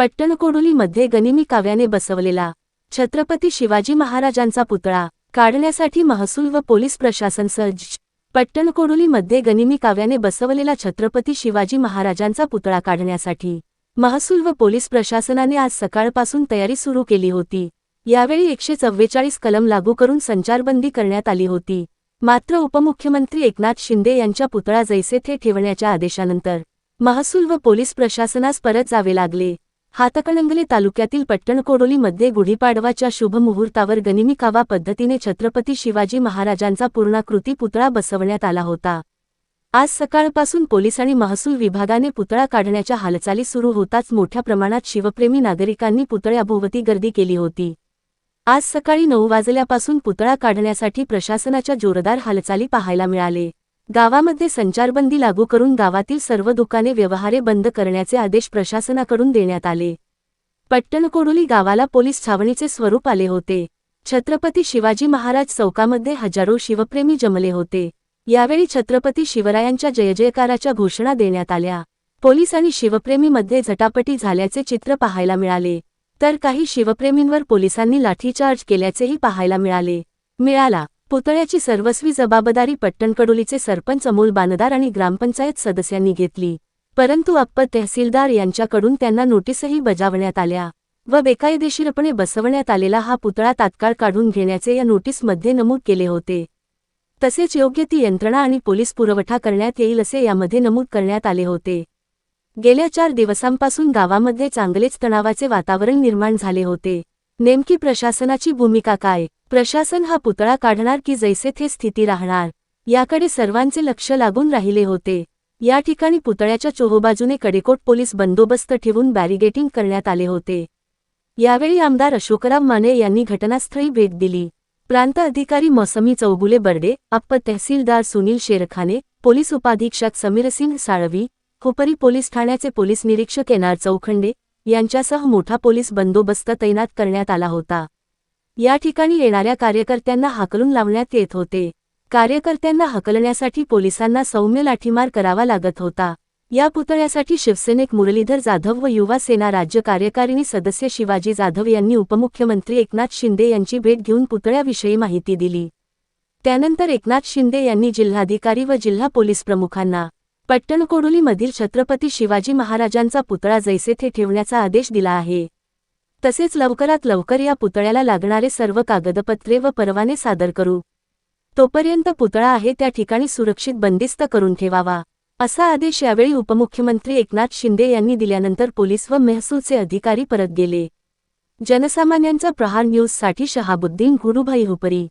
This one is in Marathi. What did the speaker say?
पट्टणकोडोलीमध्ये गनिमी काव्याने बसवलेला छत्रपती शिवाजी महाराजांचा पुतळा काढण्यासाठी महसूल व पोलीस प्रशासन सज्ज. पट्टणकोडोलीमध्ये गनिमी काव्याने बसवलेला छत्रपती शिवाजी महाराजांचा पुतळा काढण्यासाठी महसूल व पोलीस प्रशासनाने आज सकाळपासून तयारी सुरू केली होती. यावेळी एकशे चव्वेचाळीस कलम लागू करून संचारबंदी करण्यात आली होती. मात्र उपमुख्यमंत्री एकनाथ शिंदे यांच्या पुतळा जैसे थे ठेवण्याच्या आदेशानंतर महसूल व पोलीस प्रशासनास परत जावे लागले. हातकणंगले तालुक्यातील पट्टणकोडोलीमध्ये गुढीपाडवाच्या शुभमुहूर्तावर गनिमिकावा गनिमी कावा पद्धतीने छत्रपती शिवाजी महाराजांचा पूर्णाकृती पुतळा बसवण्यात आला होता. आज सकाळपासून पोलीस आणि महसूल विभागाने पुतळा काढण्याच्या हालचाली सुरू होताच मोठ्या प्रमाणात शिवप्रेमी नागरिकांनी पुतळ्याभोवती गर्दी केली होती. आज सकाळी नऊ वाजल्यापासून पुतळा काढण्यासाठी प्रशासनाच्या जोरदार हालचाली पाहायला मिळाले. गावामध्ये संचारबंदी लागू करून गावातील सर्व दुकाने व्यवहारे बंद करण्याचे आदेश प्रशासनाकडून देण्यात आले. पट्टणकोडोली गावाला पोलीस छावणीचे स्वरूप आले होते. छत्रपती शिवाजी महाराज चौकामध्ये हजारो शिवप्रेमी जमले होते. यावेळी छत्रपती शिवरायांच्या जयजयकाराच्या घोषणा देण्यात आल्या. पोलीस आणि शिवप्रेमीमध्ये झटापटी झाल्याचे चित्र पाहायला मिळाले. तर काही शिवप्रेमींवर पोलिसांनी लाठीचार्ज केल्याचेही पाहायला मिळाले. मिळाला. पुतळ्याची सर्वस्वी जबाबदारी पट्टणकडोलीचे सरपंच अमोल बानदार आणि ग्रामपंचायत सदस्यांनी घेतली. परंतु अप्पर तहसीलदार यांच्याकडून त्यांना नोटीसही बजावण्यात आल्या व बेकायदेशीरपणे बसवण्यात आलेला हा पुतळा तात्काळ काढून घेण्याचे या नोटीसमध्ये नमूद केले होते. तसेच योग्य ती यंत्रणा आणि पोलीस पुरवठा करण्यात येईल असे यामध्ये नमूद करण्यात आले होते. गेल्या चार दिवसांपासून गावामध्ये चांगलेच तणावाचे वातावरण निर्माण झाले होते. नेमकी प्रशासनाची भूमिका काय? प्रशासन हा पुतळा काढणार की जैसे थे स्थिती राहणार? याकडे सर्वांचे लक्ष लागून राहिले होते. या ठिकाणी पुतळ्याच्या चोहोबाजूने कडेकोट पोलीस बंदोबस्त ठेवून बॅरिगेटिंग करण्यात आले होते. यावेळी आमदार अशोकराव माने यांनी घटनास्थळी भेट दिली. प्रांत अधिकारी मौसमी चौगुले बर्डे अप्प तहसीलदार सुनील शेरखाने पोलीस उपाधीक्षक समीरसिंह साळवी हुपरी पोलीस ठाण्याचे पोलीस निरीक्षक एन आर चौखंडे यांच्यासह मोठा पोलीस बंदोबस्त तैनात करण्यात आला होता. या ठिकाणी येणाऱ्या कार्यकर्त्यांना हाकलून लावण्यात येत होते. कार्यकर्त्यांना हकलण्यासाठी पोलिसांना सौम्य लाठीमार करावा लागत होता. या पुतळ्यासाठी शिवसेनेक मुरलीधर जाधव व युवा सेना राज्य कार्यकारिणी सदस्य शिवाजी जाधव यांनी उपमुख्यमंत्री एकनाथ शिंदे यांची भेट घेऊन पुतळ्याविषयी माहिती दिली. त्यानंतर एकनाथ शिंदे यांनी जिल्हाधिकारी व जिल्हा पोलीस प्रमुखांना पट्टणकोडोलीमधील छत्रपती शिवाजी महाराजांचा पुतळा जैसेथे ठेवण्याचा आदेश दिला आहे. तसेच लवकरात लवकर या पुतळ्याला लागणारे सर्व कागदपत्रे व परवाने सादर करू. तोपर्यंत पुतळा आहे त्या ठिकाणी सुरक्षित बंदिस्त करून ठेवावा असा आदेश यावेळी उपमुख्यमंत्री एकनाथ शिंदे यांनी दिल्यानंतर पोलीस व महसूलचे अधिकारी परत गेले. जनसामान्यांचा प्रहार न्यूजसाठी शहाबुद्दीन गुरुभाई हुपरी.